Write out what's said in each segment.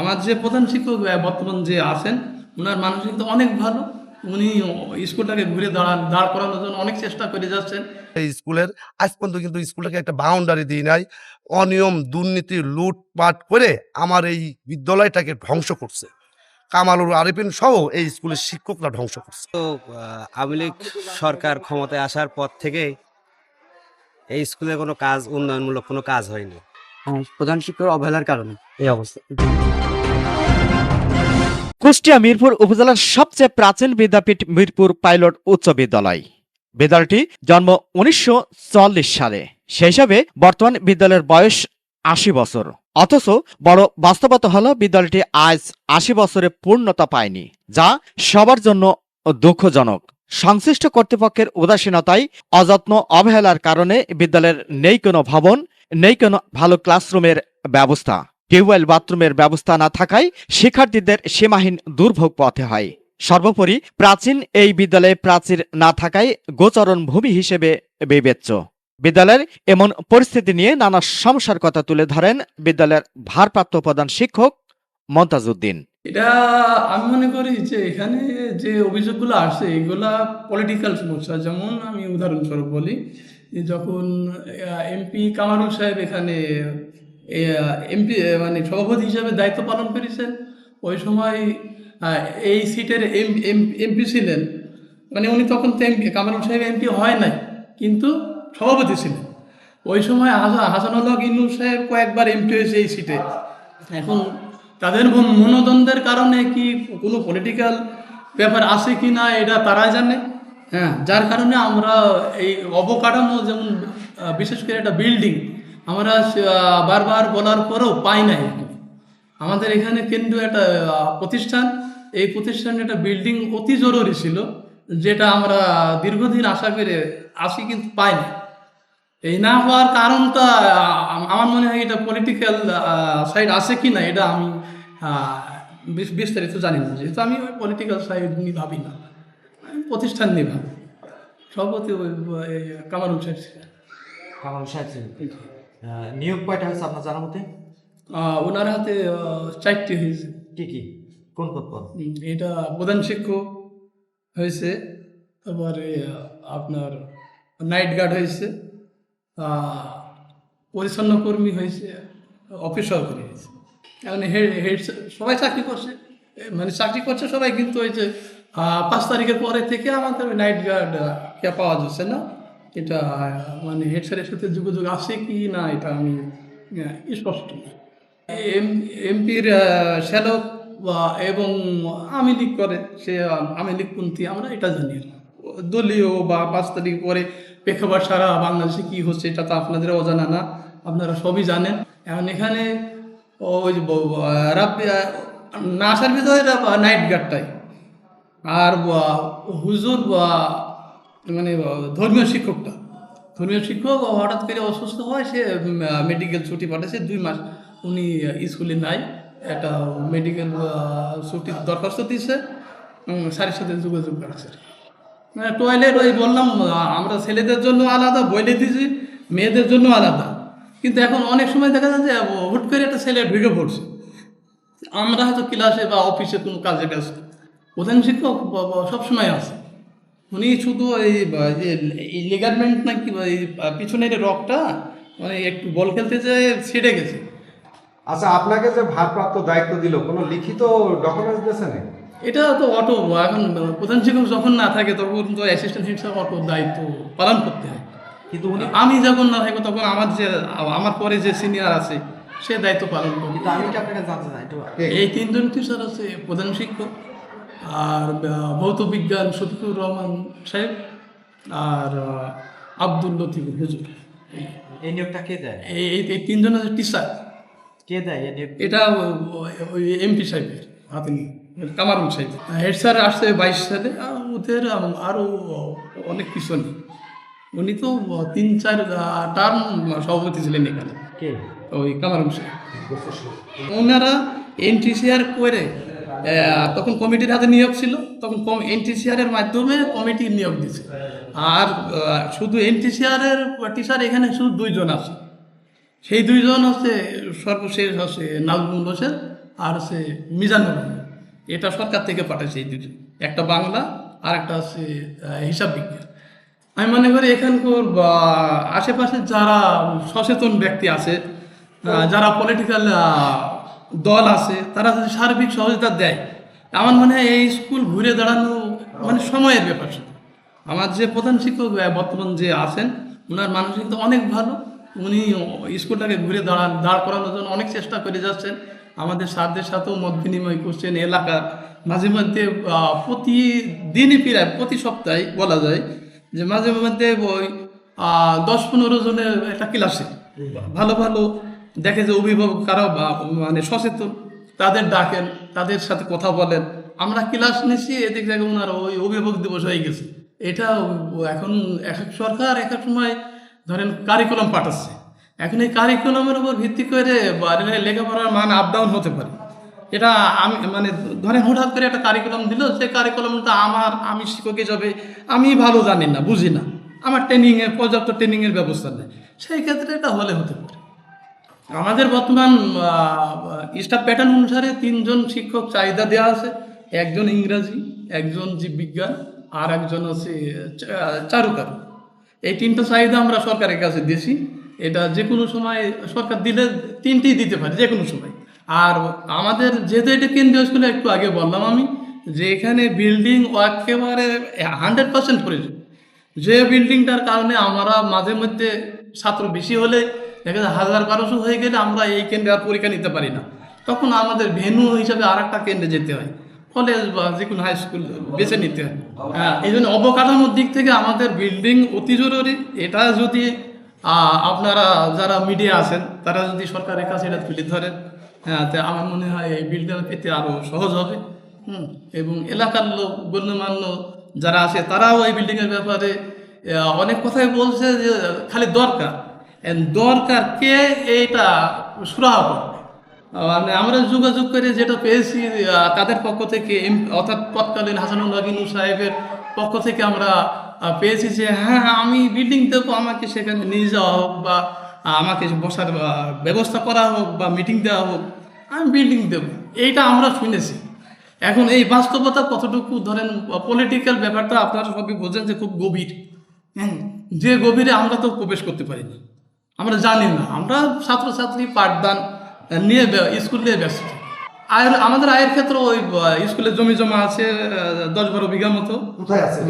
আমার যে প্রধান শিক্ষক বর্তমান যে আছেন ওনার মানসিকতা অনেক ভালো। উনি স্কুলটাকে ঘুরে দাঁড়ান দাঁড় করানোর জন্য অনেক চেষ্টা করে যাচ্ছেন। এই স্কুলের আজ পর্যন্ত কিন্তু স্কুলটাকে একটা বাউন্ডারি দিয়ে নাই। অনিয়ম দুর্নীতি লুটপাট করে আমার এই বিদ্যালয়টাকে ধ্বংস করছে। কামালুর আরিফিন সহ এই স্কুলের শিক্ষকরা ধ্বংস করছে। তো আওয়ামী লীগ সরকার ক্ষমতায় আসার পর থেকে এই স্কুলে কোনো কাজ উন্নয়নমূলক কোনো কাজ হয়নি। প্রধান শিক্ষকের অবহেলার কারণে। এই অবস্থা। কুষ্টিয়া মিরপুর উপজেলার সবচেয়ে প্রাচীন বিদ্যাপীঠ মিরপুর পাইলট উচ্চ বিদ্যালয়। বিদ্যালয়টি জন্ম উনিশশো সালে। সেই হিসাবে বর্তমান বিদ্যালয়ের বয়স আশি বছর। অথচ বড় বাস্তবতা হল বিদ্যালয়টি আজ আশি বছরে পূর্ণতা পায়নি, যা সবার জন্য দুঃখজনক। সংশ্লিষ্ট কর্তৃপক্ষের উদাসীনতায় অযত্ন অবহেলার কারণে বিদ্যালয়ের নেই কোনো ভবন নেই কোনো? ভালো ক্লাসরুমের ব্যবস্থা। টিউবওয়েল বাথরুমের ব্যবস্থা না থাকায় শিক্ষার্থীদের সীমাহীন দুর্ভোগ পথে হয়। সর্বোপরি প্রাচীন এই বিদ্যালয়ে প্রাচীর না থাকায় গোচরণ ভূমি হিসেবে বিবেচ্য। বিদ্যালয়ের এমন পরিস্থিতি নিয়ে নানা সমস্যার কথা তুলে ধরেন বিদ্যালয়ের ভারপ্রাপ্ত প্রধান শিক্ষক মন্তাজউদ্দিন। এটা আমি মনে করি যে এখানে যে অভিযোগগুলো আসে, এগুলা পলিটিক্যাল সমস্যা। যেমন আমি উদাহরণস্বরূপ বলি যখন এমপি কামারুল সাহেব এখানে এমপি মানে সভাপতি হিসাবে দায়িত্ব পালন করেছেন, ওই সময় এই সিটের এম এমপি ছিলেন। মানে উনি তখন তো এমপি কামারুল সাহেব এমপি হয় নাই, কিন্তু সভাপতি ছিলেন। ওই সময় হাসান হাসানুল্লাহ ইনু সাহেব কয়েকবার এমপি হয়েছে এই সিটে। এখন তাদের মন- মনোদ্বন্দ্বের কারণে কি কোনো পলিটিক্যাল ব্যাপার আছে কি না, এটা তারাই জানে। হ্যাঁ যার কারণে আমরা এই অবকাঠামো যেমন বিশেষ করে একটা বিল্ডিং আমরা বারবার বলার পরেও পাই নাই আমাদের এখানে কেন্দ্রীয় একটা প্রতিষ্ঠান, এই প্রতিষ্ঠানে একটা বিল্ডিং অতি জরুরি ছিল, যেটা আমরা দীর্ঘদিন আশা করে আসি কিন্তু পাই না এই না হওয়ার কারণটা আমার মনে হয় এটা পলিটিক্যাল সাইড আছে কি না, এটা আমি বিস্তারিত জানি না। যেহেতু আমি ওই পলিটিক্যাল সাইড নিয়ে ভাবি না। প্রতিষ্ঠান নিয়ে ভাবি সভাপতি ওই সাহেব ছিলেন। কামাল ছিলেন। নিয়োগ কয়টা হয়েছে আপনার জানার মতে? ওনার হাতে চারটি হয়েছে। কি কি? কোন পদ পদ? এটা প্রধান শিক্ষক হয়েছে। তারপরে আপনার নাইট গার্ড হয়েছে। পরিচ্ছন্ন কর্মী হয়েছে অফিস সহকারী হয়েছে। এখন হেড হেড সবাই চাকরি করছে। মানে চাকরি করছে সবাই কিন্তু ওই যে আহ, পাঁচ তারিখের পরে থেকে আমাদের ওই নাইট গার্ড পাওয়া যাচ্ছে না? এটা মানে হেড স্যারের সাথে যোগাযোগ আছে কি না, এটা আমি স্পষ্ট না। এমপির শ্যালক এবং আমি লীগ করে, সে আমি লীগপন্থী আমরা এটা জানি না। দলীয় বা পাঁচ তারিখ পরে প্রেক্ষাপট সারা বাংলাদেশে কি হচ্ছে, এটা তো আপনাদের অজানা না, আপনারা সবই জানেন। এখন এখানে ওই রাব্বি না আসার ভিতরে নাইট গার্ডটাই আর হুজুর বা মানে ধর্মীয় শিক্ষকটা। ধর্মীয় শিক্ষক হঠাৎ করে অসুস্থ হয়, সে মেডিকেল ছুটি পাঠাচ্ছে দুই মাস উনি স্কুলে নাই। একটা মেডিকেল ছুটির দরখাস্ত দিয়েছে স্যারের সাথে যোগাযোগ করেছে। টয়লেট ওই বললাম আমরা ছেলেদের জন্য আলাদা, বইলে দিয়েছি মেয়েদের জন্য আলাদা। কিন্তু এখন অনেক সময় দেখা যায় যে, হুট করে একটা ছেলে ঢুকে পড়ছে। আমরা হয়তো ক্লাসে বা অফিসে কোনো কাজে ব্যস্ত। প্রধান শিক্ষক সবসময় আছে। উনি শুধু এই যে লিগারমেন্ট নাকি পিছনের রকটা মানে একটু বল খেলতে যেয়ে ছিঁড়ে গেছে। আচ্ছা আপনাকে যে ভারপ্রাপ্ত দায়িত্ব দিল কোনো লিখিত ডকুমেন্টস দিয়েছে নাকি? এটা তো অটো এখন প্রধান শিক্ষক যখন না থাকে তখন তো অ্যাসিস্ট্যান্ট হিসেবে অটো দায়িত্ব পালন করতে হয়। কিন্তু উনি আমি যখন না থাকব তখন আমার যে আমার পরে যে সিনিয়র আছে সে দায়িত্ব পালন করবে। কিন্তু আমি কি আপনাকে জানতে চাই এই তিনজন টিচার আছে প্রধান শিক্ষক। আর ভৌত বিজ্ঞান শফিকুর রহমান সাহেব আর আব্দুল লতিফ হুজুর। এই নিয়োগটা কে দেয়? এই তিনজন আছে টিচার। কে দেয় এটা ওই এমপি সাহেবের হাতে নিয়ে কামারুল সাহেব। হেড স্যার আসছে বাইশ সালে ওদের আরও অনেক পিছনে। উনি তো তিন চার টার্ম সভাপতি ছিলেন এখানে। কে? ওই কামারুল সাহেব। ওনারা এনটিসিআর করে তখন কমিটির হাতে নিয়োগ ছিল, তখন এনটিসিআর এর মাধ্যমে কমিটি নিয়োগ দিছে আর শুধু এনটিসিআর এর টিচার এখানে শুধু দুইজন আছে। সেই দুইজন হচ্ছে সর্বশেষ হচ্ছে নাজমুল হোসেন আর হচ্ছে মিজানুর রহমান। এটা সরকার থেকে পাঠাইছে এই দুজন একটা বাংলা আর একটা হচ্ছে হিসাব বিজ্ঞান। আমি মনে করি এখানকার আশেপাশে যারা সচেতন ব্যক্তি আছে যারা পলিটিক্যাল দল আছে, তারা যদি সার্বিক সহযোগিতা দেয়, আমার মনে হয় এই স্কুল ঘুরে দাঁড়ানো মানে সময়ের ব্যাপার শুধু। আমার যে প্রধান শিক্ষক বর্তমান যে আছেন ওনার মানসিকতা অনেক ভালো। উনি স্কুলটাকে ঘুরে দাঁড়ান, দাঁড় করানোর জন্য অনেক চেষ্টা করে যাচ্ছেন। আমাদের স্যারদের সাথেও মত বিনিময় করছেন এলাকার। মাঝে মধ্যে প্রতিদিনই প্রায়, প্রতি সপ্তাহে বলা যায় যে মাঝে মধ্যে ওই দশ পনেরো জনের একটা ক্লাসে ভালো ভালো দেখে যে অভিভাবক কারও মানে সচেতন, তাদের ডাকেন, তাদের সাথে কথা বলেন। আমরা ক্লাস নিচ্ছি এদিক থেকে ওনার ওই অভিভাবক দিবস হয়ে গেছে। এটা এখন এক এক সরকার এক এক সময় ধরেন কারিকুলাম পাঠাচ্ছে। এখন এই কারিকুলামের উপর ভিত্তি করে লে- লেখাপড়ার মান আপ ডাউন হতে পারে। এটা আমি মানে ধরেন হঠাৎ করে একটা কারিকুলাম দিল যে কারিকুলামটা আমার, আমি শিক্ষক হিসাবে আমি ভালো জানি না, বুঝি না। আমার ট্রেনিংয়ে পর্যাপ্ত ট্রেনিংয়ের ব্যবস্থা নেই। সেই ক্ষেত্রে এটা হলে হতে পারে। আমাদের বর্তমান স্টাফ প্যাটার্ন অনুসারে তিনজন শিক্ষক চাহিদা দেওয়া আছে। একজন ইংরাজি, একজন জীববিজ্ঞান, আর একজন হচ্ছে চারুকারু এই তিনটা চাহিদা আমরা সরকারের কাছে দিয়েছি। এটা যে কোনো সময় সরকার দিলে তিনটেই দিতে পারে যে কোনো সময়। আর আমাদের যেহেতু এটা কেন্দ্রীয় স্কুলে, একটু আগে বললাম আমি যে এখানে বিল্ডিং একেবারে হান্ড্রেড পার্সেন্ট প্রয়োজন। যে বিল্ডিংটার কারণে আমরা মাঝে মধ্যে ছাত্র বেশি হলে দেখা যায় হাজার বারোশো হয়ে গেলে আমরা এই কেন্দ্রে আর পরীক্ষা নিতে পারি না। তখন আমাদের ভেনু হিসাবে আর একটা কেন্দ্রে যেতে হয়। কলেজ বা যে কোনো হাই স্কুল বেছে নিতে হয়। হ্যাঁ এই জন্য অবকাঠামোর দিক থেকে আমাদের বিল্ডিং অতি জরুরি। এটা যদি আপনারা যারা মিডিয়া আছেন, তারা যদি সরকারের কাছে এটা তুলে ধরেন হ্যাঁ তো আমার মনে হয় এই বিল্ডিং পেতে আরও সহজ হবে। হুম, এবং এলাকার লোক, গণ্যমান্য যারা আছে, তারাও এই বিল্ডিংয়ের ব্যাপারে অনেক কথাই বলছে যে খালি দরকার। দরকার কে এইটা সুরাহা করবে। মানে আমরা যোগাযোগ করে যেটা পেয়েছি তাদের পক্ষ থেকে অর্থাৎ তৎকালীন হাসানুল্লাহ গিনু সাহেবের পক্ষ থেকে আমরা পেয়েছি যে হ্যাঁ আমি বিল্ডিং দেবো, আমাকে সেখানে নিয়ে যাওয়া হোক বা আমাকে বসার ব্যবস্থা করা হোক বা মিটিং দেওয়া হোক, আমি বিল্ডিং দেবো। এইটা আমরা শুনেছি। এখন এই বাস্তবতা কতটুকু, ধরেন পলিটিক্যাল ব্যাপারটা আপনারা সবই বোঝেন যে খুব গভীর। হ্যাঁ যে গভীরে আমরা তো প্রবেশ করতে পারি না আমরা জানি না। আমরা ছাত্রছাত্রী পাঠদান নিয়ে স্কুল নিয়ে ব্যস্ত। আয়ের আমাদের আয়ের ক্ষেত্রে ওই আহ, স্কুলে জমি জমা আছে দশ বারো বিঘা মতো। কোথায় আছে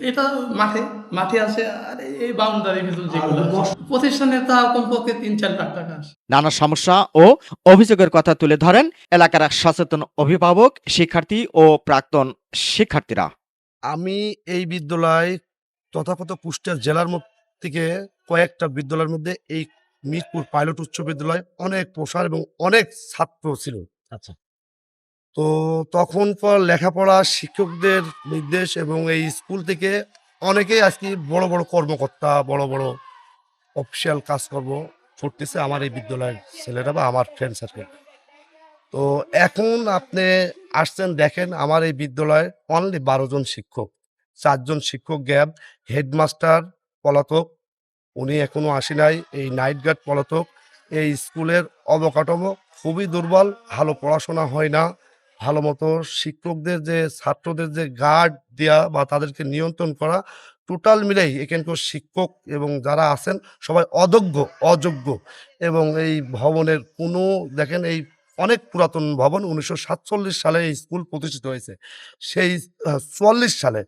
এটা? মাঠে মাঠে আছে আর এই বাউন্ডারি ভিতর যেগুলো আছে। প্রতিষ্ঠানে তা কমপক্ষে তিন চার লাখ টাকা আছে। নানা সমস্যা ও অভিযোগের কথা তুলে ধরেন এলাকার এক সচেতন অভিভাবক শিক্ষার্থী ও প্রাক্তন শিক্ষার্থীরা। আমি এই বিদ্যালয় তথাকথ কুষ্টিয়া জেলার মধ্যে থেকে কয়েকটা বিদ্যালয়ের মধ্যে এই মিরপুর পাইলট উচ্চ বিদ্যালয় অনেক প্রসার এবং অনেক ছাত্র ছিল। আচ্ছা। তো তখন পর লেখাপড়া শিক্ষকদের নির্দেশ এবং এই স্কুল থেকে অনেকেই আজকে বড় বড় কর্মকর্তা বড় বড় অফিসিয়াল কাজকর্ম করতেছে আমার এই বিদ্যালয়ের ছেলেরা বা আমার ফ্রেন্ড সার্কেল তো এখন আপনি আসছেন দেখেন আমার এই বিদ্যালয়ে অনলি বারো জন শিক্ষক চারজন শিক্ষক গ্যাপ হেডমাস্টার পলাতক। উনি এখনও আসি নাই। এই নাইট গার্ড পলাতক। এই স্কুলের অবকাঠামো খুবই দুর্বল। ভালো পড়াশোনা হয় না। ভালো মতো শিক্ষকদের যে, ছাত্রদের যে গার্ড দেওয়া বা তাদেরকে নিয়ন্ত্রণ করা টোটাল মিলেই এখানকার শিক্ষক এবং যারা আছেন সবাই অদক্ষ, অযোগ্য। এবং এই ভবনের কোনো, দেখেন এই অনেক পুরাতন ভবন উনিশশো সাতচল্লিশ সালে এই স্কুল প্রতিষ্ঠিত হয়েছে। সেই চুয়াল্লিশ সালে,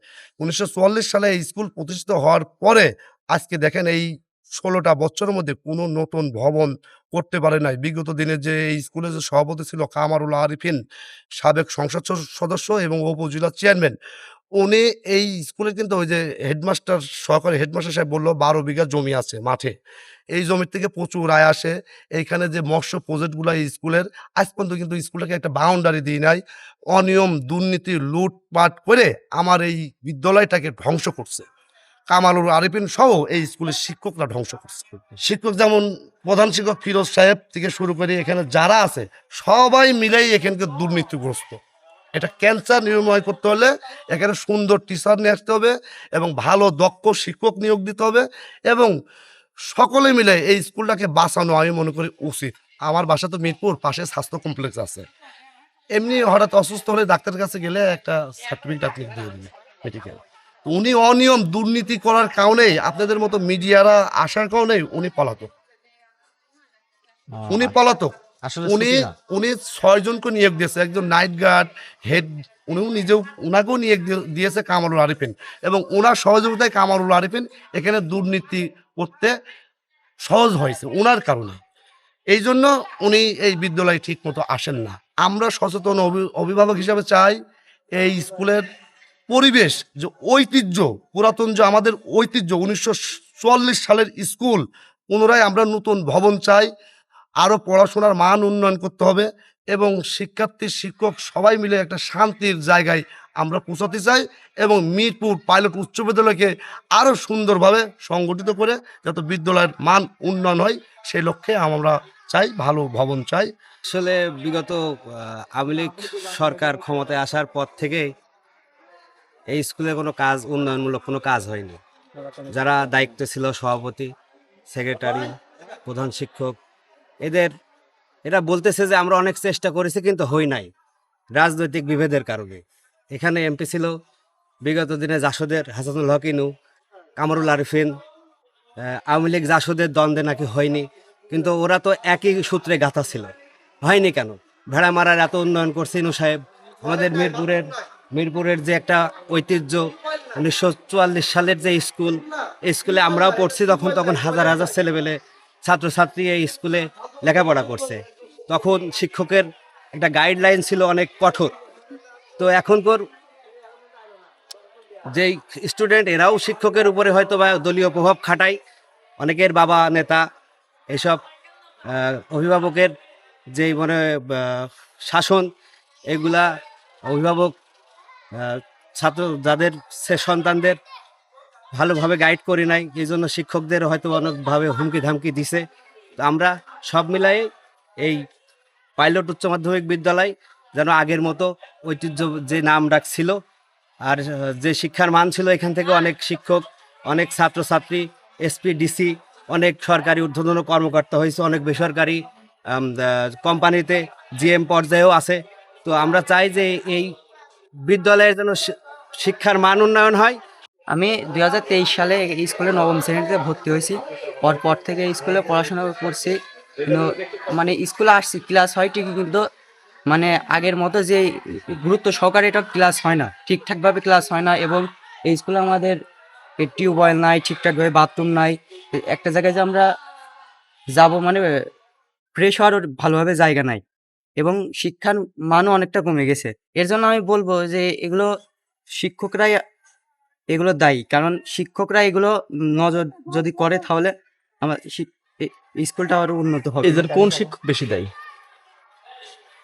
উনিশশো চুয়াল্লিশ সালে এই স্কুল প্রতিষ্ঠিত হওয়ার পরে আজকে দেখেন এই ষোলোটা বছরের মধ্যে কোনো নতুন ভবন করতে পারে নাই। বিগত দিনে যে এই স্কুলে যে সভাপতি ছিল কামারুল আরিফিন, সাবেক সংসদ সদস্য এবং উপজেলা চেয়ারম্যান উনি এই স্কুলে কিন্তু ওই যে হেডমাস্টার সহকারী হেডমাস্টার সাহেব বলল, বারো বিঘা জমি আছে মাঠে। এই জমির থেকে প্রচুর আয় আসে। এইখানে যে মৎস্য প্রজেক্টগুলো এই স্কুলের, আজ পর্যন্ত কিন্তু স্কুলটাকে একটা বাউন্ডারি দিই নাই। অনিয়ম, দুর্নীতি, লুটপাট করে আমার এই বিদ্যালয়টাকে ধ্বংস করছে। কামালুর আরিফিন সহ এই স্কুলের শিক্ষকরা ধ্বংস করছে। শিক্ষক যেমন প্রধান শিক্ষক ফিরোজ সাহেব থেকে শুরু করে এখানে যারা আছে, সবাই মিলেই এখানকে দুর্নীতিগ্রস্ত। এটা ক্যান্সার নির্মূল করতে হলে এখানে সুন্দর টিচার নিয়ে আসতে হবে এবং ভালো দক্ষ শিক্ষক নিয়োগ দিতে হবে এবং সকলে মিলে এই স্কুলটাকে বাঁচানো আমি মনে করি উচিত। আমার বাসা তো মিরপুর পাশে স্বাস্থ্য কমপ্লেক্স আছে। এমনি হঠাৎ অসুস্থ হলে ডাক্তারের কাছে গেলে একটা সার্টিফিকেট আপনি দিয়ে দিবে মেডিকেল উনি অনিয়ম দুর্নীতি করার কারণেই আপনাদের মতো মিডিয়ারা আসার কারণেই উনি পলাতক। উনি পলাতক। উনি উনি ছয় জনকে নিয়োগ দিয়েছে। একজন নাইট গার্ড হেড উনিও নিজেও উনাকেও নিয়োগ দিয়ে- দিয়েছে কামারুল আরিফিন। এবং ওনার সহযোগিতায় কামারুল আরিফিন এখানে দুর্নীতি করতে সহজ হয়েছে ওনার কারণে। এই জন্য উনি এই বিদ্যালয়ে ঠিক মতো আসেন না। আমরা সচেতন অভি- অভিভাবক হিসাবে চাই এই স্কুলের পরিবেশ যে ঐতিহ্য পুরাতন যে আমাদের ঐতিহ্য উনিশশো চুয়াল্লিশ সালের স্কুল পুনরায় আমরা নতুন ভবন চাই। আরও পড়াশোনার মান উন্নয়ন করতে হবে এবং শিক্ষার্থী, শিক্ষক সবাই মিলে একটা শান্তির জায়গায় আমরা পৌঁছাতে চাই এবং মিরপুর পাইলট উচ্চ বিদ্যালয়কে আরও সুন্দরভাবে সংগঠিত করে যাতে বিদ্যালয়ের মান উন্নয়ন হয়, সেই লক্ষ্যে আমরা চাই, ভালো ভবন চাই। আসলে বিগত আওয়ামী লীগ সরকার ক্ষমতায় আসার পর থেকে এই স্কুলে কোনো কাজ, উন্নয়নমূলক কোনো কাজ হয়নি। যারা দায়িত্ব ছিল সভাপতি, সেক্রেটারি, প্রধান শিক্ষক এদের, এরা বলতেছে যে আমরা অনেক চেষ্টা করেছি কিন্তু হই নাই, রাজনৈতিক বিভেদের কারণে। এখানে এমপি ছিল বিগত দিনে জাসদের, হাসানুল হকিনু, কামরুল আরিফিন আওয়ামী লীগ জাসদের দ্বন্দ্বে নাকি হয়নি, কিন্তু ওরা তো একই সূত্রে গাঁথা ছিল। হয়নি কেন? ভেড়া মারার এত উন্নয়ন করছে ইনু সাহেব। আমাদের মিরপুরের মিরপুরের যে একটা ঐতিহ্য, উনিশশো চুয়াল্লিশ সালের যে স্কুল, স্কুলে আমরাও পড়ছি, তখন তখন হাজার হাজার ছেলেবেলে ছাত্রছাত্রী এই স্কুলে লেখাপড়া করছে। তখন শিক্ষকের একটা গাইডলাইন ছিল অনেক কঠোর। তো এখনকার যেই স্টুডেন্ট এরাও শিক্ষকের উপরে হয়তো বা দলীয় প্রভাব খাটায়। অনেকের বাবা, নেতা এসব অভিভাবকের যেই মানে শাসন, এগুলা অভিভাবক ছাত্র যাদের সন্তানদের ভালোভাবে গাইড করি নাই, এই জন্য শিক্ষকদের হয়তো অনেকভাবে হুমকি ধামকি দিছে। তো আমরা সব মিলাই এই পাইলট উচ্চ মাধ্যমিক বিদ্যালয় যেন আগের মতো ঐতিহ্য যে নাম ডাক ছিল আর যে শিক্ষার মান ছিল এখান থেকে অনেক শিক্ষক, অনেক ছাত্রছাত্রী এসপি ডিসি অনেক সরকারি ঊর্ধ্বতন কর্মকর্তা হয়েছে, অনেক বেসরকারি কোম্পানিতে জিএম পর্যায়েও আছে। তো আমরা চাই যে এই বিদ্যালয়ের যেন শিক্ষার মান উন্নয়ন হয় আমি দুই হাজার তেইশ সালে এই স্কুলে নবম শ্রেণীতে ভর্তি হয়েছি। পর পর থেকে স্কুলে পড়াশোনা করছি। মানে স্কুলে আসছি, ক্লাস হয় ঠিকই কিন্তু মানে আগের মতো যে গুরুত্ব সহকারে এটা ক্লাস হয় না। ঠিকঠাকভাবে ক্লাস হয় না এবং এই স্কুলে আমাদের টিউবওয়েল নাই, ঠিকঠাকভাবে বাথরুম নাই। একটা জায়গায় যে আমরা যাব মানে ফ্রেশ হওয়ার ভালোভাবে জায়গা নাই এবং শিক্ষার মানও অনেকটা কমে গেছে। এর জন্য আমি বলব যে এগুলো শিক্ষকরাই এগুলো দায়ী। কারণ শিক্ষকরা এগুলো নজর যদি করে তাহলে আমার স্কুলটা আরও উন্নত হবে। এদের কোন শিক্ষক বেশি দায়ী?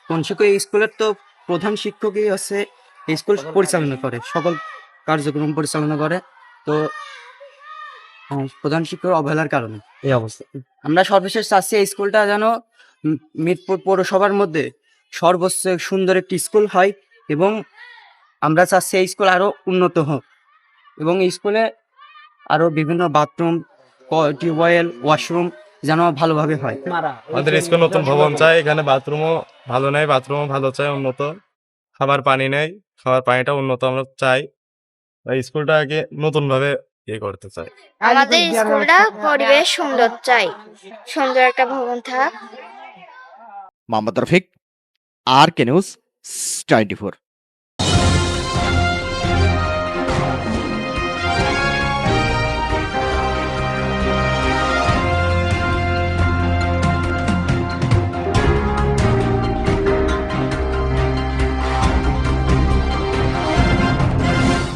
কোন শিক্ষক? এই স্কুলের তো প্রধান শিক্ষকই হচ্ছে এই স্কুল পরিচালনা করে সকল কার্যক্রম পরিচালনা করে। তো প্রধান শিক্ষক অবহেলার কারণে। এই অবস্থা। আমরা সর্বশেষ চাচ্ছি এই স্কুলটা যেন মিরপুর পৌরসভার মধ্যে সর্বোচ্চ সুন্দর একটি স্কুল হয় এবং আমরা চাচ্ছি এই স্কুল আরও উন্নত হোক। এবং স্কুলে আরও বিভিন্ন বাথরুম টিউবওয়েল ওয়াশরুম যেন ভালোভাবে হয়। আমাদের স্কুল নতুন ভবন চাই এখানে বাথরুমও ভালো নেই বাথরুমও ভালো চাই উন্নত। খাবার পানি নেই খাবার পানিটা উন্নত আমরা চাই। এই স্কুলটাকে নতুন ভাবে ইয়ে করতে চাই। আমাদের স্কুলটা পরিবেশ সুন্দর চাই। সুন্দর একটা ভবন থাক। Mohammad Rafiq R K news twenty four.